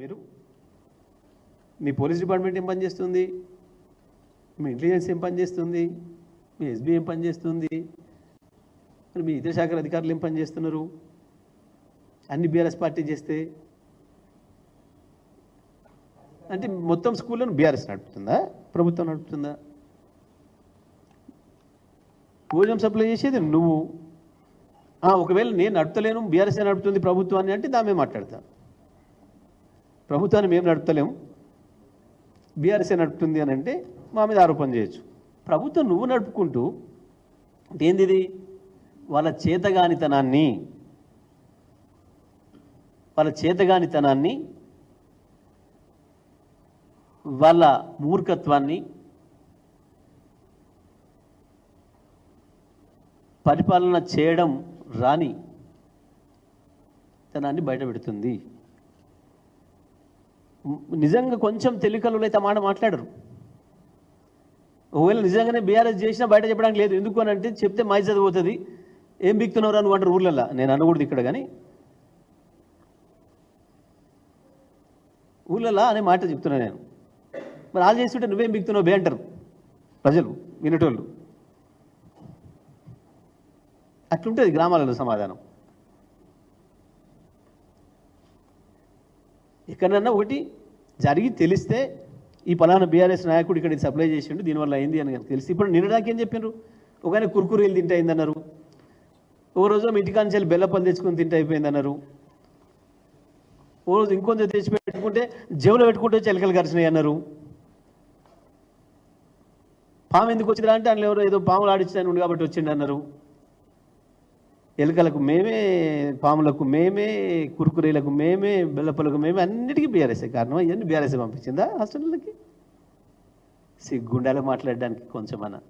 మీరు? మీ police department ఏం పని చేస్తుంది? మీ ఇంటెలిజెన్స్ ఏం పనిచేస్తుంది మీ ఎస్బీ ఏం పని చేస్తుంది? మరి మీ ఇతర శాఖల అధికారులు ఏం పని చేస్తున్నారు? అన్ని బీఆర్ఎస్ పార్టీ చేస్తే? అంటే మొత్తం స్కూళ్ళను బీఆర్ఎస్ నడుపుతుందా? ప్రభుత్వం నడుపుతుందా? భోజనం సప్లై చేసేది నువ్వు. ఒకవేళ నేను నడపలేను బీఆర్ఎస్ నడుపుతుంది ప్రభుత్వాన్ని అంటే దామే మాట్లాడతాను ప్రభుత్వాన్ని మేము నడుపుతలేము. బీఆర్ఎస్ఏ నడుపుతుంది అని అంటే మా మీద ఆరోపణ చేయొచ్చు. ప్రభుత్వం నువ్వు నడుపుకుంటూ ఏందిది? వాళ్ళ చేతగానితనాన్ని వాళ్ళ చేతగానితనాన్ని వాళ్ళ మూర్ఖత్వాన్ని పరిపాలన చేయడం రాని తనాన్ని బయటపెడుతుంది. నిజంగా కొంచెం తెలికలు అయితే మాట మాట్లాడరు. ఒకవేళ నిజంగానే బీఆర్ఎస్ చేసినా బయట చెప్పడానికి లేదు. ఎందుకు అని అంటే చెప్తే మై చదిపోతుంది ఏం బిక్తున్నారు అని అంటారు ఊర్లల్లో. నేను అనకూడదు ఇక్కడ కానీ ఊళ్ళల్లో అనే మాట చెప్తున్నా నేను. మరి వాళ్ళు చేస్తుంటే నువ్వేం బిక్తున్నావు బే అంటారు ప్రజలు వినేటోళ్ళు. అట్లుంటుంది గ్రామాలలో సమాధానం. ఎక్కడన్నా ఒకటి జరిగి తెలిస్తే ఈ పలానా బీఆర్ఎస్ నాయకుడు ఇక్కడ సప్లై చేసిండు దీనివల్ల అయింది అని కనుక తెలిసి. ఇప్పుడు నిన్నడానికి ఏం చెప్పినారు ఒక ఆయన కుర్కురీలు తింటే అయిందన్నారు. ఓ రోజు మీ బెల్లపల్లి తెచ్చుకొని తింటే అయిపోయిందన్నారు. ఓ రోజు ఇంకొంచెం తెచ్చి పెట్టుకుంటే జేబులో పెట్టుకుంటే చెలకలు కరిచినాయి అన్నారు. పాము ఎందుకు వచ్చిందా అంటే అందులో ఎవరో ఏదో పాములు ఆడిచ్చాను కాబట్టి వచ్చిండు అన్నారు ఎలుకలకు మేమే పాములకు మేమే కురుకురేలకు మేమే బెల్లపలకు మేమే అన్నిటికీ బీఆర్ఎస్ఏ కారణం. ఇవన్నీ బీఆర్ఎస్ఏ పంపించిందా హాస్టల్కి సిగ్గుండాలి మాట్లాడడానికి కొంచెమన్నా.